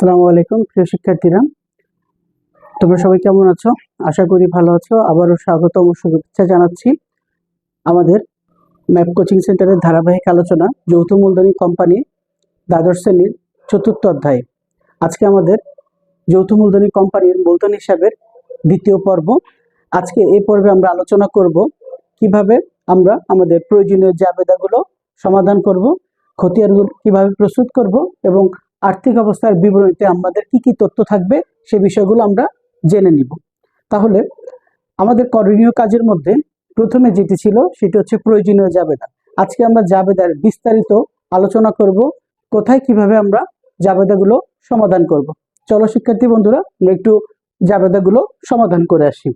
আসসালামু আলাইকুম, প্রিয় শিক্ষার্থীরা। তোমরা সবাই কেমন আছো? আশা করি ভালো আছো। আবারও স্বাগতম ও শুভেচ্ছা জানাচ্ছি আমাদের ম্যাপ কোচিং সেন্টারের ধারাবাহিক আলোচনা, যৌথ মূলধনী কোম্পানি, দ্বাদশ শ্রেণির চতুর্থ অধ্যায়। আজকে আমাদের যৌথ মূলধনী কোম্পানির মূলধন হিসাবের দ্বিতীয় পর্ব। আজকে এই পর্বে আমরা আলোচনা করব কীভাবে আমরা আমাদের প্রয়োজনীয় যে জাবেদাগুলো সমাধান করব, খতিয়ানগুলো কীভাবে প্রস্তুত করব এবং আর্থিক অবস্থার বিবরণীতে আমাদের কি কি তথ্য থাকবে, সে বিষয়গুলো আমরা জেনে নিব। তাহলে আমাদের করণীয় কাজের মধ্যে প্রথমে যেটি ছিল, সেটি হচ্ছে প্রয়োজনীয় জাবেদা আজকে আমরা জাবেদার বিস্তারিত আলোচনা করব, কোথায় কীভাবে আমরা জাবেদাগুলো সমাধান করব। চলো শিক্ষার্থী বন্ধুরা, আমরা একটু জাবেদাগুলো সমাধান করে আসি।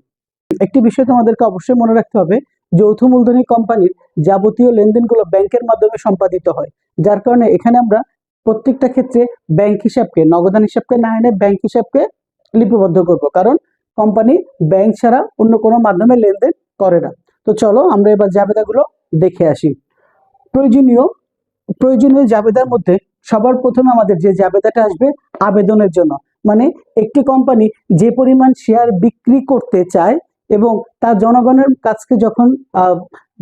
একটি বিষয় তোমাদেরকে অবশ্যই মনে রাখতে হবে, যৌথ মূলধনী কোম্পানির যাবতীয় লেনদেনগুলো ব্যাংকের মাধ্যমে সম্পাদিত হয়, যার কারণে এখানে আমরা প্রত্যেকটা ক্ষেত্রে ব্যাংক হিসাবকে, নগদান হিসাবকে না এনে ব্যাংক হিসাবকে লিপিবদ্ধ করব। কারণ কোম্পানি ব্যাংক ছাড়া অন্য কোনো মাধ্যমে লেনদেন করে না। তো চলো আমরা এবার জাবেদাগুলো দেখে আসি। প্রয়োজনীয় প্রয়োজনীয় জাবেদার মধ্যে সবার প্রথমে আমাদের যে জাবেদাটা আসবে আবেদনের জন্য। মানে একটি কোম্পানি যে পরিমাণ শেয়ার বিক্রি করতে চায় এবং তার জনগণের কাছকে যখন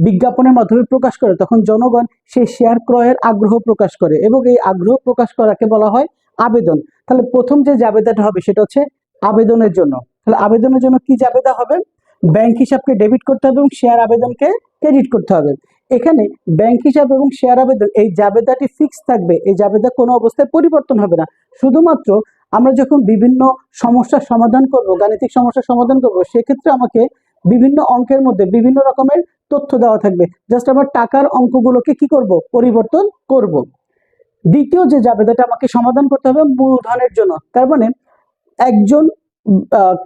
বিজ্ঞাপনের মাধ্যমে প্রকাশ করে, তখন জনগণ সেই শেয়ার ক্রয়ের আগ্রহ প্রকাশ করে এবং এই আগ্রহ প্রকাশ করাকে বলা হয় আবেদন। তাহলে প্রথম যে জাবেদাটা হবে সেটা হচ্ছে আবেদনের জন্য। তাহলে আবেদনের জন্য কি জাবেদা হবে? ব্যাংক হিসাবকে ডেবিট করতে হবে এবং শেয়ার আবেদনকে ক্রেডিট করতে হবে। এখানে ব্যাংক হিসাব এবং শেয়ার আবেদন, এই জাবেদাটি ফিক্স থাকবে, এই জাবেদা কোনো অবস্থায় পরিবর্তন হবে না। শুধুমাত্র আমরা যখন বিভিন্ন সমস্যার সমাধান করব, গাণিতিক সমস্যার সমাধান করব, সেক্ষেত্রে আমাকে বিভিন্ন অঙ্কের মধ্যে বিভিন্ন রকমের তথ্য দেওয়া থাকবে। জাস্ট আমার টাকার অঙ্কগুলোকে কি করব? পরিবর্তন করব। দ্বিতীয় যে জাবেদাটা আমাকে সমাধান করতে হবে মূলধনের জন্য, তার মানে একজন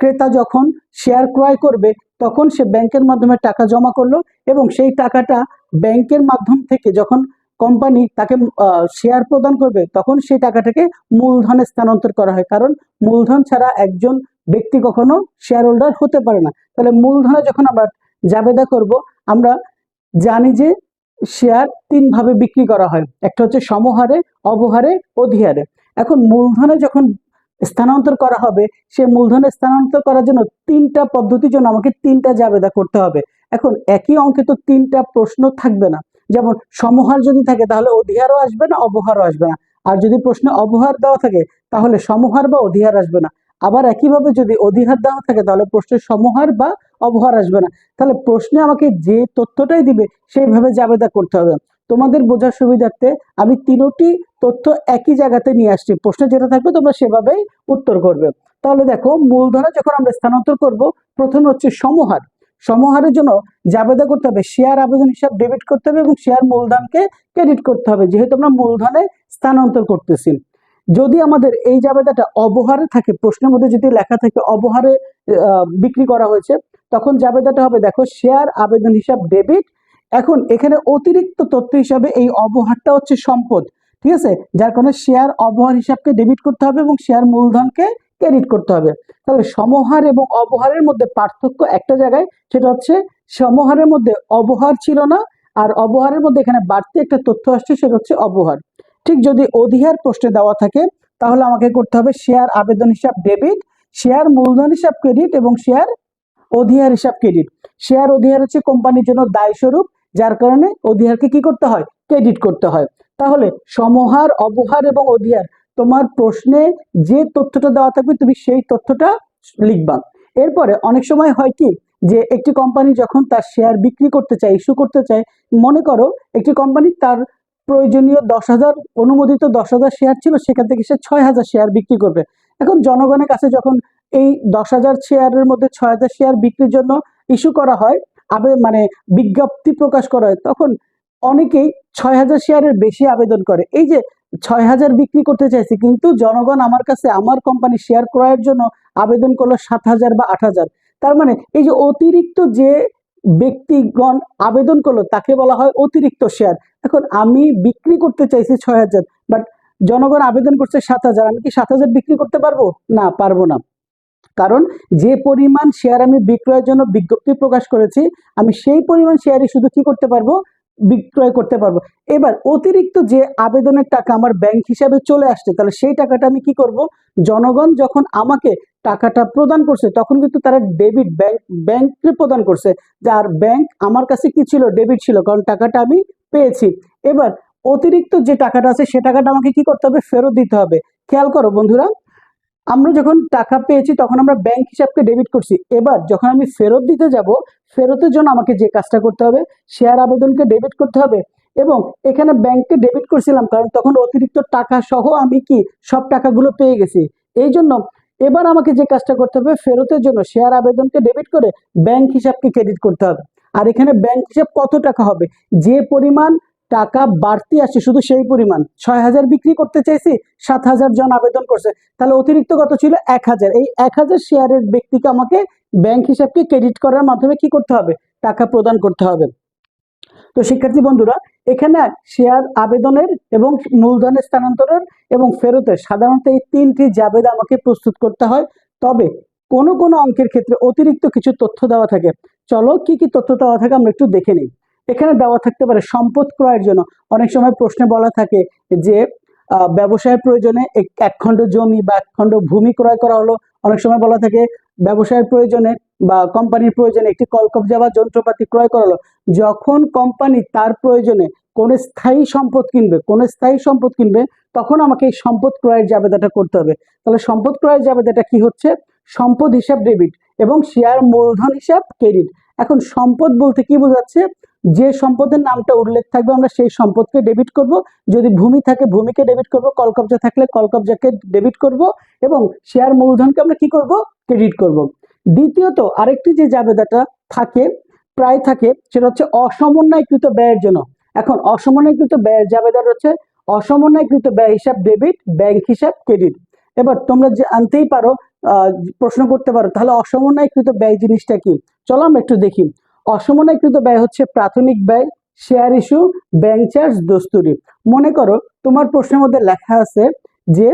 ক্রেতা যখন শেয়ার ক্রয় করবে, তখন সে ব্যাংকের মাধ্যমে টাকা জমা করল এবং সেই টাকাটা ব্যাংকের মাধ্যম থেকে যখন কোম্পানি তাকে শেয়ার প্রদান করবে, তখন সেই টাকাটাকে মূলধনে স্থানান্তর করা হয়। কারণ মূলধন ছাড়া একজন ব্যক্তি কখনো শেয়ার হোল্ডার হতে পারে না। তাহলে মূলধনে যখন আমরা জাবেদা করব, আমরা জানি যে শেয়ার তিন ভাবে বিক্রি করা হয়। একটা হচ্ছে সমহারে, অবহারে, অধিহারে। এখন মূলধনে যখন স্থানান্তর করা হবে, সে মূলধনে স্থানান্তর করার জন্য তিনটা পদ্ধতির জন্য আমাকে তিনটা জাবেদা করতে হবে। এখন একই অঙ্কে তো তিনটা প্রশ্ন থাকবে না। যেমন সমহার যদি থাকে, তাহলে অধিহারও আসবে না, অবহারও আসবে না। আর যদি প্রশ্নে অবহার দেওয়া থাকে, তাহলে সমহার বা অধিহার আসবে না। আবার একইভাবে যদি অধিহার দেওয়া থাকে, তাহলে প্রশ্নে সমহার বা অবহার আসবে না। তাহলে প্রশ্নে আমাকে যে তথ্যটাই দিবে, সেইভাবে জাবেদা করতে হবে। তোমাদের বোঝার সুবিধার্থে আমি তিনটি তথ্য একই জায়গাতে নিয়ে আসছি। প্রশ্নে যেটা থাকবে, তোমরা সেভাবেই উত্তর করবে। তাহলে দেখো মূলধনে যখন আমরা স্থানান্তর করব, প্রথমে হচ্ছে সমহার। সমহারের জন্য জাবেদা করতে হবে শেয়ার আবেদন হিসাব ডেবিট করতে হবে এবং শেয়ার মূলধনকে ক্রেডিট করতে হবে। যেহেতু আমরা মূলধনে স্থানান্তর করতেছি। যদি আমাদের এই জাবেদাটা অবহারে থাকে, প্রশ্নের মধ্যে যদি লেখা থাকে অবহারে বিক্রি করা হয়েছে, তখন জাবেদাটা হবে, দেখো শেয়ার আবেদন হিসাব ডেবিট এখন এখানে অতিরিক্ত তথ্য হিসাবে এই অবহারটা হচ্ছে সম্পদ, ঠিক আছে? যার কারণে শেয়ার অবহার হিসাবকে ডেবিট করতে হবে এবং শেয়ার মূলধনকে ক্রেডিট করতে হবে। তাহলে সমহার এবং অবহারের মধ্যে পার্থক্য একটা জায়গায়, সেটা হচ্ছে সমহারের মধ্যে অবহার ছিল না আর অবহারের মধ্যে এখানে বাড়তি একটা তথ্য আসছে, সেটা হচ্ছে অবহার। ঠিক যদি অধিহার প্রশ্নে দেওয়া থাকে, তাহলে আমাকে করতে হবে শেয়ার আবেদন হিসাব ডেবিট শেয়ার মূলধন হিসাব ক্রেডিট এবং শেয়ার অধিহার হিসাব ক্রেডিট শেয়ার অধিহার হচ্ছে কোম্পানির জন্য দায়স্বরূপ, যার কারণে অধিহারকে কি করতে হয়? ক্রেডিট করতে হয়। তাহলে সমহার, অবহার এবং অধিহার তোমার প্রশ্নে যে তথ্যটা দেওয়া থাকবে, তুমি সেই তথ্যটা লিখবা। এরপরে অনেক সময় হয় কি, যে একটি কোম্পানি যখন তার শেয়ার বিক্রি করতে চায় ইস্যু করতে চায়, মনে করো একটি কোম্পানি তার প্রয়োজনীয় দশ হাজার, অনুমোদিত দশ হাজার শেয়ার ছিল, সেখান থেকে সে ছয় হাজার শেয়ার বিক্রি করবে। এখন জনগণের কাছে যখন এই দশ হাজার শেয়ারের মধ্যে ছয় হাজার শেয়ার বিক্রির জন্য ইস্যু করা হয়, আবে মানে বিজ্ঞপ্তি প্রকাশ করা হয়, তখন অনেকেই ছয় হাজার শেয়ারের বেশি আবেদন করে। এই যে ছয় হাজার বিক্রি করতে চাইছে, কিন্তু জনগণ আমার কাছে আমার কোম্পানি শেয়ার ক্রয়ের জন্য আবেদন করল সাত হাজার বা আট হাজার। তার মানে এই যে অতিরিক্ত যে ব্যক্তিগণ আবেদন করল, তাকে বলা হয় অতিরিক্ত শেয়ার এখন আমি বিক্রি করতে চাইছি ছয় হাজার বাট জনগণ আবেদন করছে সাত হাজার, আমি কি সাত হাজার বিক্রি করতে পারব? না পারব না। কারণ যে পরিমাণ শেয়ার আমি বিক্রয়ের জন্য বিজ্ঞপ্তি প্রকাশ করেছি, আমি সেই পরিমাণ শেয়ারই শুধু কি করতে পারব? বিক্রয় করতে পারব। এবার অতিরিক্ত যে আবেদনের টাকা আমার ব্যাংক হিসাবে চলে আসছে, তাহলে সেই টাকাটা আমি কি করব? জনগণ যখন আমাকে টাকাটা প্রদান করছে, তখন কিন্তু তারা ডেবিট ব্যাংক ব্যাংকে প্রদান করছে। যার ব্যাংক আমার কাছে কি ছিল? ডেবিট ছিল, কারণ টাকাটা আমি পেয়েছি। এবার অতিরিক্ত যে টাকাটা আছে, সে টাকাটা আমাকে কি করতে হবে? ফেরত দিতে হবে। খেয়াল করো বন্ধুরা, আমরা যখন টাকা পেয়েছি, তখন আমরা ব্যাংক হিসাবকে ডেবিট করছি। এবার যখন আমি ফেরত দিতে যাব ফেরতের জন্য আমাকে যে কাজটা করতে হবে শেয়ার আবেদনকে ডেবিট করতে হবে এবং এখানে ব্যাংককে ডেবিট করছিলাম কারণ তখন অতিরিক্ত টাকা সহ আমি কি সব টাকাগুলো পেয়ে গেছি। এই জন্য এবার আমাকে যে কাজটা করতে হবে, ফেরতের জন্য শেয়ার আবেদনকে ডেবিট করে ব্যাংক হিসাবকে ক্রেডিট করতে হবে। আর এখানে ব্যাংক হিসাব কত টাকা হবে? যে পরিমাণ টাকা বাড়তি আসছে, শুধু সেই পরিমাণ। ছয় হাজার বিক্রি করতে চাইছি, সাত হাজার জন আবেদন করছে। তাহলে অতিরিক্ত কত ছিল? এক হাজার। এই এক হাজার শেয়ারের ব্যক্তিকে আমাকে ব্যাংক হিসাবকে ক্রেডিট করার মাধ্যমে কি করতে হবে? টাকা প্রদান করতে হবে। তো শিক্ষার্থী বন্ধুরা, এখানে শেয়ার আবেদনের এবং মূলধনের স্থানান্তরের এবং ফেরতের সাধারণত এই তিনটি জাবেদ আমাকে প্রস্তুত করতে হয়। তবে কোনো কোনো অঙ্কের ক্ষেত্রে অতিরিক্ত কিছু তথ্য দেওয়া থাকে। চলো কি কি তথ্য দেওয়া থাকে আমরা একটু দেখে নিই। এখানে দেওয়া থাকতে পারে সম্পদ ক্রয়ের জন্য। অনেক সময় প্রশ্নে বলা থাকে যে ব্যবসায়ের প্রয়োজনে এক খণ্ড জমি বা এক খণ্ড ভূমি ক্রয় করা হলো। অনেক সময় বলা থাকে ব্যবসায়ের প্রয়োজনে বা কোম্পানির প্রয়োজনে একটি কলকবজা বা যন্ত্রপাতি ক্রয় করা হলো। যখন কোম্পানি তার প্রয়োজনে কোন স্থায়ী সম্পদ কিনবে, কোন স্থায়ী সম্পদ কিনবে, তখন আমাকে এই সম্পদ ক্রয়ের জাবেদাটা করতে হবে। তাহলে সম্পদ ক্রয়ের জাবেদাটা কি হচ্ছে? সম্পদ হিসাব ডেবিট এবং শেয়ার মূলধন হিসাব ক্রেডিট। এখন সম্পদ বলতে কি বোঝাচ্ছে? যে সম্পদের নামটা উল্লেখ থাকবে, আমরা সেই সম্পদকে ডেবিট করব। যদি ভূমি থাকে, ভূমিকে ডেবিট করব। কলকবজা থাকলে কলকবজাকে ডেবিট করব এবং শেয়ার মূলধনকে আমরা কি করব? ক্রেডিট করব। দ্বিতীয়ত, আরেকটি যে জাবেদাটা থাকে, প্রায় থাকে, সেটা হচ্ছে অসমন্বয়কৃত ব্যয়ের জন্য। এখন, অসমন্বয়কৃত ব্যয়ের জাবেদার হচ্ছে অসমন্বয়কৃত ব্যয় হিসাব ডেবিট ব্যাংক হিসাব ক্রেডিট এবার, তোমরা যে আনতেই পারো প্রশ্ন করতে পারো, তাহলে অসমন্বয়কৃত ব্যয় জিনিসটা কি? চলো আমরা একটু দেখি। অসমন্বয়কৃত ব্যয় হচ্ছে প্রাথমিক ব্যয় শেয়ার ইস্যু ব্যাংক চার্জ দস্তুরি। মনে করো, তোমার প্রশ্নের মধ্যে লেখা আছে যে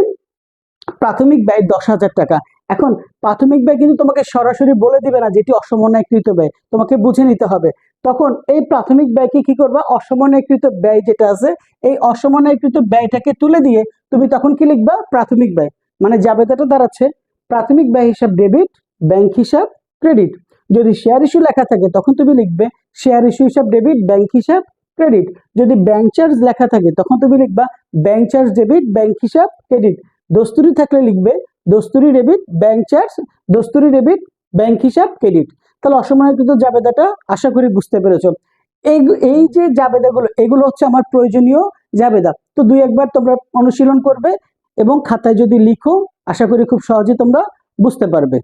প্রাথমিক ব্যয় দশ হাজার টাকা। এখন, প্রাথমিক ব্যয় কিন্তু তোমাকে সরাসরি বলে দিবে না যেটি অসমন্বয়কৃত ব্যয়। তোমাকে বুঝে নিতে হবে। তখন এই প্রাথমিক ব্যয়কে কি করবা? অসমন্বয়কৃত ব্যয় যেটা আছে, এই অসমন্বয়কৃত ব্যয়টাকে তুলে দিয়ে তুমি তখন কি লিখবা? প্রাথমিক ব্যয়। মানে জাবেদাটা দাঁড়াচ্ছে। প্রাথমিক ব্যয় হিসাব ডেবিট ব্যাংক হিসাব ক্রেডিট যদি শেয়ার ইস্যু লেখা থাকে, তখন তুমি লিখবে শেয়ার ইস্যু হিসাব ডেবিট ব্যাংক হিসাব ক্রেডিট যদি ব্যাংক চার্জ লেখা থাকে, তখন তুমি লিখবা ব্যাংক চার্জ ডেবিট ব্যাংক হিসাব ক্রেডিট দস্তুরি থাকলে লিখবে দস্তুরি ডেবিট ব্যাংক চার্জ দস্তুরি ডেবিট ব্যাংক হিসাব ক্রেডিট তাহলে অসময়কৃত জাবেদাটা আশা করি বুঝতে পেরেছ। এই এই যে জাবেদাগুলো, এগুলো হচ্ছে আমার প্রয়োজনীয় জাবেদা। তো দুই একবার তোমরা অনুশীলন করবে এবং খাতায় যদি লিখো, আশা করি খুব সহজে তোমরা বুঝতে পারবে।